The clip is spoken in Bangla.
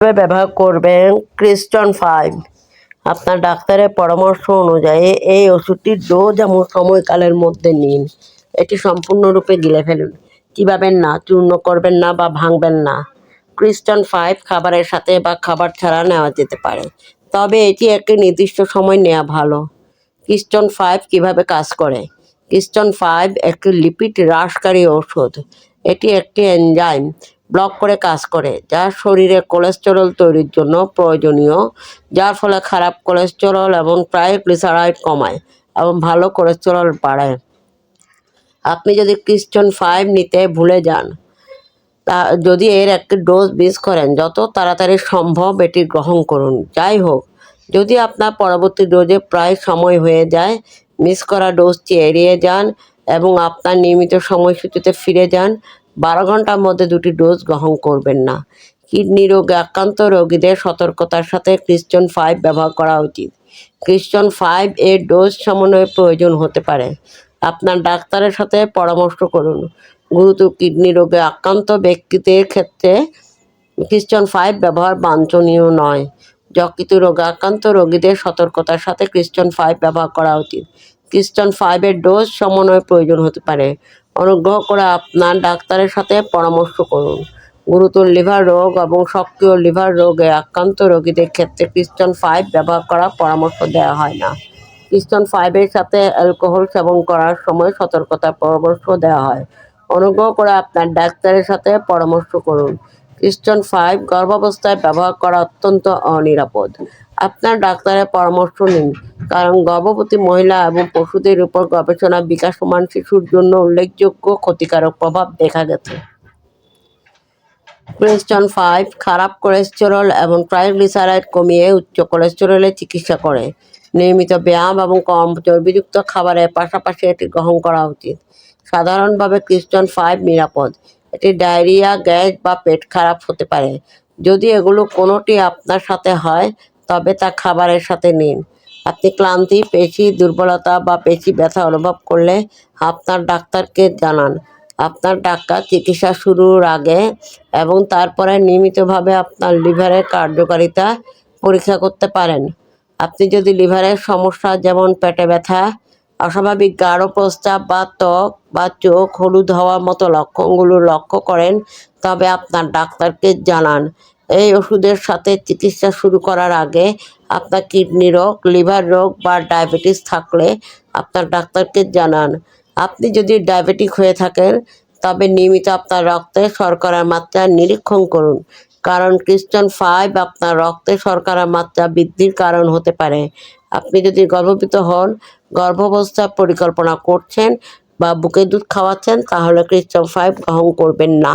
কীভাবে ব্যবহার করবেন? ক্রিস্টন ফাইভ আপনার ডাক্তারের পরামর্শ অনুযায়ী এই ওষুধটির ডোজ এবং সময়কালের মধ্যে নিন। এটি সম্পূর্ণরূপে গিলে ফেলুন। চিবাবেন না, চূর্ণ করবেন না বা ভাঙবেন না। ক্রিস্টন ফাইভ খাবারের সাথে বা খাবার ছাড়া নেওয়া যেতে পারে। তবে এটি একটি নির্দিষ্ট সময় নেওয়া ভালো। কিস্টন ফাইভ কীভাবে কাজ করে? কিস্টন ফাইভ একটি লিপিড হ্রাসকারী ওষুধ এটি একটি এনজাইম ব্লক করে কাজ করে, যা শরীরে কোলেস্টেরল তৈরির জন্য প্রয়োজনীয়, যার ফলে খারাপ কোলেস্টেরল এবং ট্রাইগ্লিসারাইড কমায় এবং ভালো কোলেস্টেরল বাড়ায়। আপনি যদি ক্রিস্টন ফাইভ নিতে ভুলে যান, তা যদি এর একটি ডোজ মিস করেন, যত তাড়াতাড়ি সম্ভব এটি গ্রহণ করুন। যাই হোক, যদি আপনার পরবর্তী ডোজে প্রায় সময় হয়ে যায়, মিস করা ডোজটি এড়িয়ে যান এবং আপনার নিয়মিত সময়সূচিতে ফিরে যান বারো ঘণ্টার মধ্যে দুটি ডোজ গ্রহণ করবেন না। কিডনি রোগে আক্রান্ত রোগীদের সতর্কতার সাথে ক্রিস্টন ফাইভ ব্যবহার করা উচিত। ক্রিস্টন ফাইভ এর ডোজ সমন্বয়ের প্রয়োজন হতে পারে। আপনার ডাক্তারের সাথে পরামর্শ করুন। গুরুতর কিডনি রোগে আক্রান্ত ব্যক্তিদের ক্ষেত্রে ক্রিস্টন ফাইভ ব্যবহার বাঞ্ছনীয় নয়। যকৃত রোগে আক্রান্ত রোগীদের সতর্কতার সাথে ক্রিস্টন ফাইভ ব্যবহার করা উচিত। ক্রিস্টন ফাইভের ডোজ সমন্বয় প্রয়োজন হতে পারে। অনুগ্রহ করে আপনার ডাক্তারের সাথে পরামর্শ করুন। গুরুতর লিভার রোগ এবং সক্রিয় লিভার রোগে আক্রান্ত রোগীদের ক্ষেত্রে ক্রিস্টন ফাইভ ব্যবহার করার পরামর্শ দেওয়া হয় না। ক্রিস্টন ফাইভের সাথে অ্যালকোহল সেবন করার সময় সতর্কতার পরামর্শ দেওয়া হয়। অনুগ্রহ করে আপনার ডাক্তারের সাথে পরামর্শ করুন। ক্রিস্টন ফাইভ গর্ভাবস্থায় ব্যবহার করা অত্যন্ত অনিরাপদ। আপনার ডাক্তারের পরামর্শ নিন, কারণ গর্ভবতী মহিলা এবং পশুদের উপর গবেষণা বিকাশমান শিশুর জন্য উল্লেখযোগ্য ক্ষতিকারক প্রভাব দেখা গেছে। ক্রিস্টন ফাইভ খারাপ কোলেস্টেরল এবং ট্রাইগ্লিসারাইড কমিয়ে উচ্চ কোলেস্টেরলের চিকিৎসা করে। নিয়মিত ব্যায়াম এবং কম চর্বিযুক্ত খাবারের পাশাপাশি এটি গ্রহণ করা উচিত। সাধারণভাবে ক্রিস্টন ফাইভ নিরাপদ। এটি ডায়রিয়া, গ্যাস বা পেট খারাপ হতে পারে। যদি এগুলো কোনোটি আপনার সাথে হয়, তবে তা খাবারের সাথে নিন। আপনি ক্লান্তি, পেশি, দুর্বলতা বা পেশি ব্যথা অনুভব করলে আপনার ডাক্তারকে জানান। আপনার ডাক্তার চিকিৎসা শুরুর আগে এবং তারপরে নিয়মিতভাবে আপনার লিভারের কার্যকারিতা পরীক্ষা করতে পারেন। আপনি যদি লিভারের সমস্যা, যেমন পেটে ব্যথা অস্বাভাবিক গাঢ় প্রস্তাব বা ত্বক বা চোখ হলুদ হওয়ার মতো লক্ষণগুলো লক্ষ্য করেন, তবে আপনার ডাক্তারকে জানান। এই ওষুধের সাথে চিকিৎসা শুরু করার আগে আপনার কিডনি রোগ, লিভার রোগ বা ডায়াবেটিস থাকলে আপনার ডাক্তারকে জানান। আপনি যদি ডায়াবেটিক হয়ে থাকেন, তবে নিয়মিত আপনার রক্তে শর্করার মাত্রা নিরীক্ষণ করুন, কারণ ক্রিস্টান ফাইভ আপনার রক্তে শর্করার মাত্রা বৃদ্ধির কারণ হতে পারে। আপনি যদি গর্ভবতীত হন গর্ভাবস্থার পরিকল্পনা করছেন বা বুকে দুধ খাওয়াচ্ছেন তাহলে ক্রিস্টাল ফাইভ গ্রহণ করবেন না।